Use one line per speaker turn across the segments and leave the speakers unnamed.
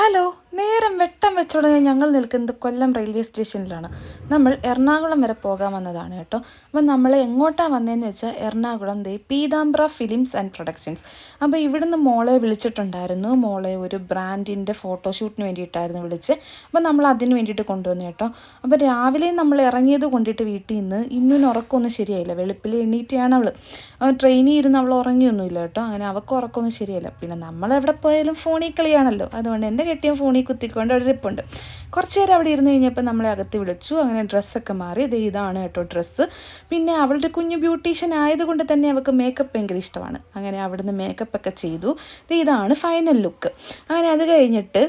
Hello, നേരം വെട്ടം വെച്ചുടനെ ഞങ്ങൾ നിൽക്കുന്നത് കൊല്ലം റെയിൽവേ സ്റ്റേഷനിലാണ്. നമ്മൾ എറണാകുളം വരെ പോകാൻ വന്നതാണ് കേട്ടോ. അപ്പം നമ്മൾ എങ്ങോട്ടാണ് വന്നതെന്ന് വെച്ചാൽ എറണാകുളം ദേ പീതാംബ്ര ഫിലിംസ് ആൻഡ് പ്രൊഡക്ഷൻസ്. അപ്പോൾ ഇവിടുന്ന് മോളെ വിളിച്ചിട്ടുണ്ടായിരുന്നു. മോളെ ഒരു ബ്രാൻഡിന്റെ ഫോട്ടോഷൂട്ടിന് വേണ്ടിയിട്ടായിരുന്നു വിളിച്ച്. അപ്പം നമ്മൾ അതിന് വേണ്ടിയിട്ട് കൊണ്ടുവന്നു കേട്ടോ. അപ്പോൾ രാവിലെ നമ്മൾ ഇറങ്ങിയത് കൊണ്ടിട്ട് വീട്ടിൽ നിന്ന് ഇന്നും ഉറക്കമൊന്നും ശരിയായില്ല. വെളുപ്പിൽ എണീറ്റാണ് അവൾ ട്രെയിനിൽ ഇരുന്ന് അവൾ ഉറങ്ങിയൊന്നുമില്ല കേട്ടോ. അങ്ങനെ അവൾക്ക് ഉറക്കമൊന്നും ശരിയല്ല പിന്നെ നമ്മൾ എവിടെ പോയാലും ഫോണിൽ കളിയാണല്ലോ. അതുകൊണ്ട് എന്റെ കെട്ടിയ ഫോണിൽ കുത്തിക്കൊണ്ട് അവിടെ ഇരിപ്പുണ്ട് കുറച്ച് നേരം അവിടെ ഇരുന്ന് കഴിഞ്ഞപ്പോൾ നമ്മളെ അകത്ത് വിളിച്ചു. അങ്ങനെ ഡ്രസ്സൊക്കെ മാറി. ഇത് ഇതാണ് കേട്ടോ ഡ്രസ്സ് പിന്നെ അവളുടെ കുഞ്ഞു ബ്യൂട്ടീഷ്യൻ ആയതുകൊണ്ട് തന്നെ അവൾക്ക് മേക്കപ്പ് ഭയങ്കര ഇഷ്ടമാണ്. അങ്ങനെ അവിടുന്ന് മേക്കപ്പ് ഒക്കെ ചെയ്തു. ഇത് ഇതാണ് ഫൈനൽ ലുക്ക് അങ്ങനെ അത് കഴിഞ്ഞിട്ട്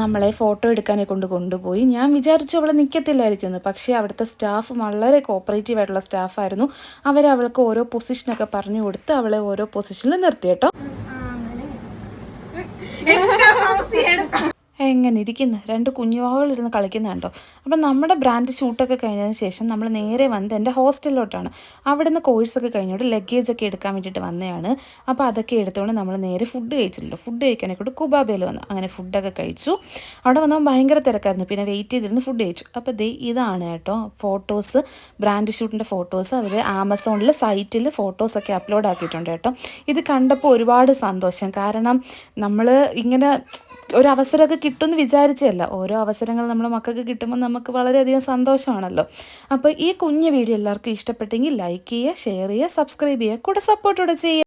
നമ്മളെ ഫോട്ടോ എടുക്കാനെ കൊണ്ട് കൊണ്ടുപോയി. ഞാൻ വിചാരിച്ചു അവൾ നിൽക്കത്തില്ലായിരിക്കുമെന്ന് പക്ഷേ അവിടുത്തെ സ്റ്റാഫ് വളരെ കോപ്പറേറ്റീവ് ആയിട്ടുള്ള സ്റ്റാഫായിരുന്നു അവർ അവൾക്ക് ഓരോ പൊസിഷനൊക്കെ പറഞ്ഞു കൊടുത്ത് അവളെ ഓരോ പൊസിഷനിൽ നിർത്തി കേട്ടോ. എങ്ങനെ ഇരിക്കുന്ന. രണ്ട് കുഞ്ഞുവാകളിരുന്ന് കളിക്കുന്ന കണ്ടോ? അപ്പം നമ്മുടെ ബ്രാൻഡ് ഷൂട്ടൊക്കെ കഴിഞ്ഞതിന് ശേഷം നമ്മൾ നേരെ വന്നത് എന്റെ ഹോസ്റ്റലിലോട്ടാണ്. അവിടുന്ന് കോഴ്സൊക്കെ കഴിഞ്ഞോട്ട് ലഗേജ് ഒക്കെ എടുക്കാൻ വേണ്ടിയിട്ട് വന്നതാണ്. അപ്പോൾ അതൊക്കെ എടുത്തുകൊണ്ട് നമ്മൾ നേരെ ഫുഡ് കഴിച്ചിട്ടുണ്ട്. ഫുഡ് കഴിക്കാനെ കൂടെ കുബാബയിൽ വന്നു. അങ്ങനെ ഫുഡൊക്കെ കഴിച്ചു. അവിടെ വന്നപ്പോൾ ഭയങ്കര തിരക്കായിരുന്നു. പിന്നെ വെയിറ്റ് ചെയ്തിരുന്ന് ഫുഡ് കഴിച്ചു. അപ്പോൾ ദേ ഇതാണ് കേട്ടോ ഫോട്ടോസ് ബ്രാൻഡ് ഷൂട്ടിന്റെ ഫോട്ടോസ് അവർ ആമസോണിൽ സൈറ്റിൽ ഫോട്ടോസൊക്കെ അപ്ലോഡ് ആക്കിയിട്ടുണ്ട് കേട്ടോ. ഇത് കണ്ടപ്പോൾ ഒരുപാട് സന്തോഷം. കാരണം നമ്മൾ ഇങ്ങനെ ഒരു അവസരമൊക്കെ കിട്ടുമെന്ന് വിചാരിച്ചതല്ല. ഓരോ അവസരങ്ങൾ നമ്മുടെ മക്കൾക്ക് കിട്ടുമ്പോൾ നമുക്ക് വളരെയധികം സന്തോഷമാണല്ലോ. അപ്പോൾ ഈ കുഞ്ഞു വീഡിയോ എല്ലാവർക്കും ഇഷ്ടപ്പെട്ടെങ്കിൽ ലൈക്ക് ചെയ്യുക ഷെയർ ചെയ്യുക സബ്സ്ക്രൈബ് ചെയ്യുക കൂടെ സപ്പോർട്ടോടെ ചെയ്യുക.